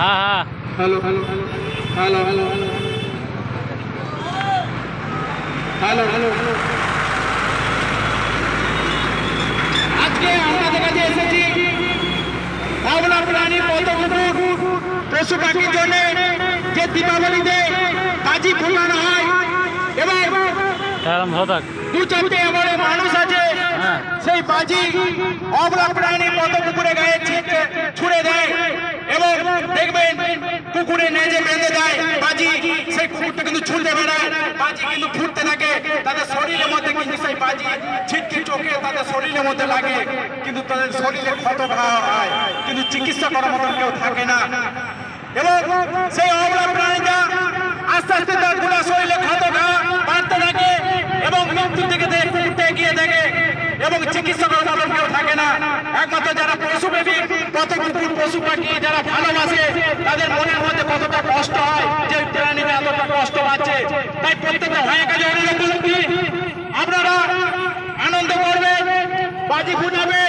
হ্যাঁ হ্যাঁ hello hello hello hello hello hello hello hello আজকে আমাদের কাছে এসেছি ভাবনা প্রাণী পদ কুকুর পশু পাখির জন্য যে দীপাবলিতে কাজী ফুটানো হয় এবং থাক। দু চারটে এমন মানুষ আছে হ্যাঁ। সেই বাজি অবলা প্রাণী পদ কুকুরে গায়ে ছিটকে ছুড়ে দেয় এবং দেখবেন কুকুরে নেজে বেঁধে দেয় বাজি সেই ছুটতে বেড়ায় বাজি কিন্তু ফুটতে থাকে। তাদের শরীরের মধ্যে কিন্তু সেই বাজি ছিটকে চোখে তাদের শরীরের মধ্যে লাগে। কিন্তু তাদের শরীরে ক্ষত হয়। কিন্তু চিকিৎসা করার মতন কেউ থাকে না। এবং সেই অবলা প্রাণীটা আস্তে আস্তে তার পুরো শরীরে ক্ষত বাড়তে থাকে এবং মৃত্যুর দিকে দে- কুকুরটা এগিয়ে থাকে এবং চিকিৎসা করার কেউ থাকে না। একমাত্র যারা পশু প্রেমী কত পশু পাখি যারা ভালোবাসে, তাদের মনের মধ্যে কতটা কষ্ট হয় তাই প্রত্যেকটা ভাইয়ের কাছে অনুরোধ করছি আপনারা আনন্দ করবেন বাজি ফুটাবে